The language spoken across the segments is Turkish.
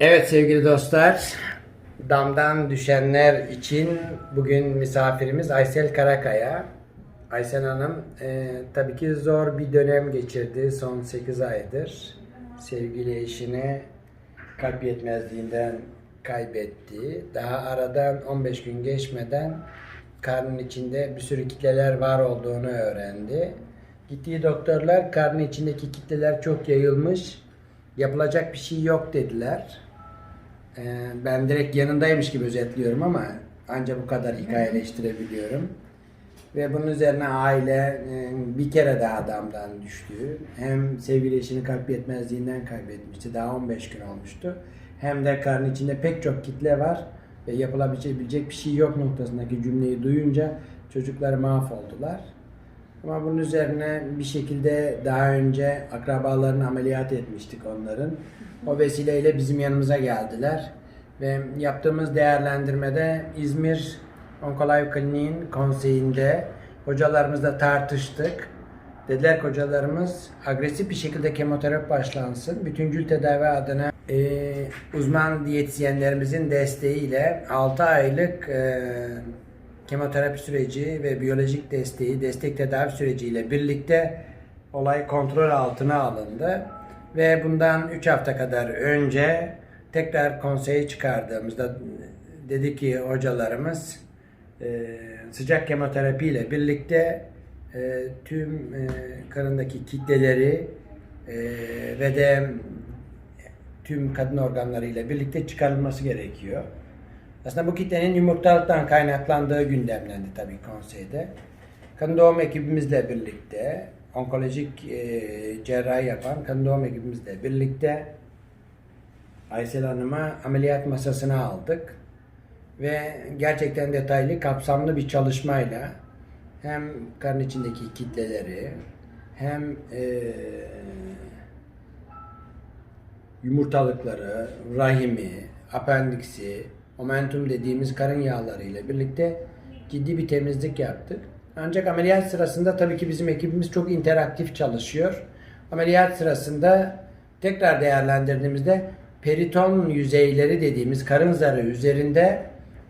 Evet sevgili dostlar, damdan düşenler için bugün misafirimiz Aysel Karakaya. Aysel Hanım e, tabii ki zor bir dönem geçirdi son 8 aydır. Sevgili eşini kalp yetmezliğinden kaybetti. Daha aradan 15 gün geçmeden karnın içinde bir sürü kitleler var olduğunu öğrendi. Gittiği doktorlar karnın içindeki kitleler çok yayılmış. Yapılacak bir şey yok dediler. Ee, ben direkt yanındaymış gibi özetliyorum ama ancak bu kadar hikayeleştirebiliyorum. Ve bunun üzerine aile e, bir kere daha adamdan düştü. Hem sevgili eşini kalp kaybetmişti. Daha 15 gün olmuştu. Hem de karnın içinde pek çok kitle var ve yapılabilecek bir şey yok noktasındaki cümleyi duyunca çocuklar mahvoldular. Ama bunun üzerine bir şekilde daha önce akrabalarını ameliyat etmiştik onların. O vesileyle bizim yanımıza geldiler. Ve yaptığımız değerlendirmede İzmir Onkolive Kliniğin konseyinde hocalarımızla tartıştık. Dediler ki hocalarımız agresif bir şekilde kemoterapi başlansın. Bütüncül tedavi adına e, uzman diyetisyenlerimizin desteğiyle 6 aylık e, kemoterapi süreci ve biyolojik desteği, destek tedavi süreciyle birlikte olay kontrol altına alındı. Ve bundan 3 hafta kadar önce tekrar konseye çıkardığımızda dedi ki hocalarımız e, sıcak kemoterapi ile birlikte e, tüm e, karındaki kitleleri e, ve de tüm kadın organlarıyla birlikte çıkarılması gerekiyor. Aslında bu kitlenin yumurtalıktan kaynaklandığı gündemlendi tabii konseyde. Kadın doğum ekibimizle birlikte, onkolojik e, cerrahi yapan kadın doğum ekibimizle birlikte Aysel Hanım'a ameliyat masasına aldık. Ve gerçekten detaylı, kapsamlı bir çalışmayla hem karın içindeki kitleleri hem e, yumurtalıkları, rahimi, apendiksi, momentum dediğimiz karın yağları ile birlikte ciddi bir temizlik yaptık. Ancak ameliyat sırasında tabii ki bizim ekibimiz çok interaktif çalışıyor. Ameliyat sırasında tekrar değerlendirdiğimizde periton yüzeyleri dediğimiz karın zarı üzerinde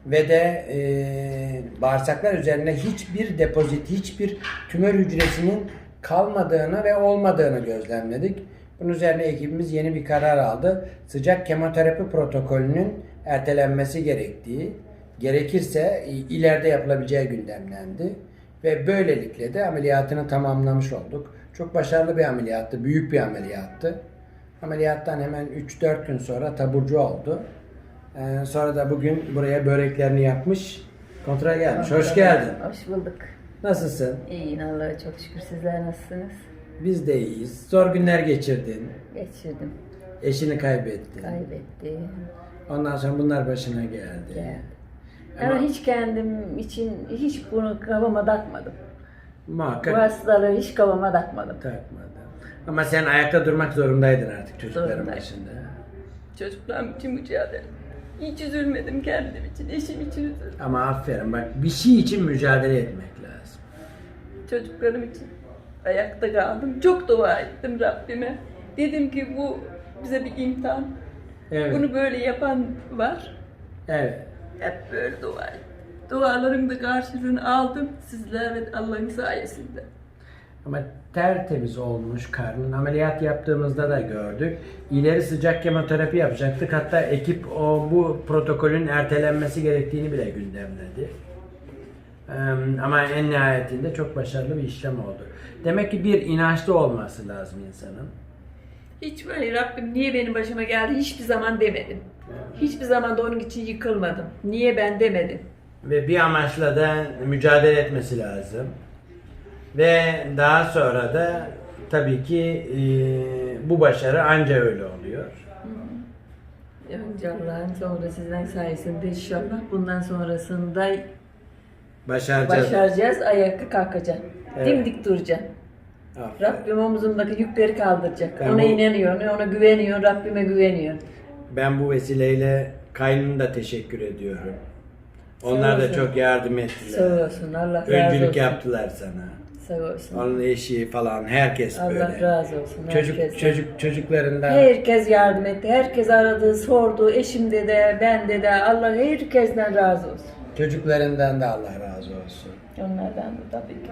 ve de e, bağırsaklar üzerine hiçbir depozit, hiçbir tümör hücresinin kalmadığını ve olmadığını gözlemledik. Bunun üzerine ekibimiz yeni bir karar aldı. Sıcak kemoterapi protokolünün ertelenmesi gerektiği, gerekirse ileride yapılabileceği gündemlendi. Ve böylelikle de ameliyatını tamamlamış olduk. Çok başarılı bir ameliyattı, büyük bir ameliyattı. Ameliyattan hemen 3-4 gün sonra taburcu oldu. Ee, sonra da bugün buraya böreklerini yapmış, kontrol gelmiş. Hoş geldin. Hoş bulduk. Nasılsın? İyiyim Allah'a çok şükür. Sizler nasılsınız? Biz de iyiyiz. Zor günler geçirdin. Geçirdim. Eşini kaybettin. Kaybettim. Ondan sonra bunlar başına geldi. Geldi. Ama Ama hiç kendim için hiç bunu kafama takmadım. Bu muhakkak hastalığı hiç kafama takmadım. takmadı. Ama sen ayakta durmak zorundaydın artık çocukların Zorundaydım. başında. Çocuklarım için mücadele. Hiç üzülmedim kendim için, eşim için üzüldüm. Ama aferin bak bir şey için mücadele etmek lazım. Çocuklarım için ayakta kaldım. Çok dua ettim Rabbime. Dedim ki bu bize bir imtihan. Evet. Bunu böyle yapan var. Evet. Hep böyle dua ettim. Dualarım da karşılığını aldım sizler ve Allah'ın sayesinde. Ama tertemiz olmuş karnın. Ameliyat yaptığımızda da gördük. İleri sıcak kemoterapi yapacaktık. Hatta ekip o bu protokolün ertelenmesi gerektiğini bile gündemledi. Ama en nihayetinde çok başarılı bir işlem oldu. Demek ki bir inançlı olması lazım insanın. Hiç böyle Rabbim niye benim başıma geldi hiçbir zaman demedim. Hiçbir zaman da onun için yıkılmadım. Niye ben demedim. Ve bir amaçla da mücadele etmesi lazım. Ve daha sonra da tabii ki eee, bu başarı anca öyle oluyor. Önce Allah'ın sonra sizden sayesinde inşallah bundan sonrasında Başaracağız. başaracağız. Ayakta kalkacağım. Evet. Dimdik duracağım. Aferin. Rabbim omuzumdaki yükleri kaldıracak. Ben ona bu- inanıyor, ona güveniyor, Rabbime güveniyor. Ben bu vesileyle kaynına da teşekkür ediyorum. Onlar da çok yardım ettiler. Sağ olsun, Allah razı Öncülük olsun. yaptılar sana. Sağ olsun. Onun eşi falan herkes Allah böyle. razı olsun. Çocuk herkesten. çocuk çocuklarından Herkes yardım etti. Herkes aradı, sordu. Eşimde de, bende de. Allah herkesten razı olsun. çocuklarından da Allah razı olsun. Onlardan da tabii ki.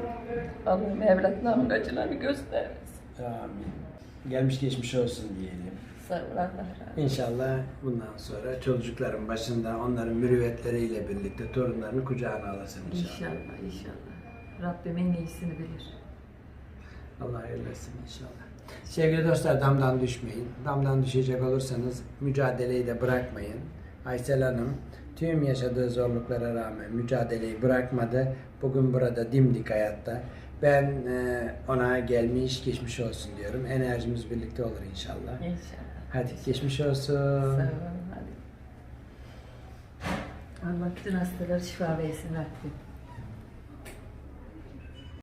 Allah'ım evlatlarımın acılarını göstermesin. Amin. Gelmiş geçmiş olsun diyelim. Allah. İnşallah bundan sonra çocukların başında onların mürüvvetleriyle birlikte torunlarını kucağına alasın inşallah. İnşallah, inşallah. Rabbim en iyisini bilir. Allah eylesin inşallah. Sevgili dostlar damdan düşmeyin. Damdan düşecek olursanız mücadeleyi de bırakmayın. Aysel Hanım tüm yaşadığı zorluklara rağmen mücadeleyi bırakmadı. Bugün burada dimdik hayatta. Ben e, ona gelmiş geçmiş olsun diyorum. Enerjimiz birlikte olur inşallah. İnşallah. Hadi geçmiş olsun. Sağ ol. Hadi. Allah bütün hastalara şifa versin Rabbim.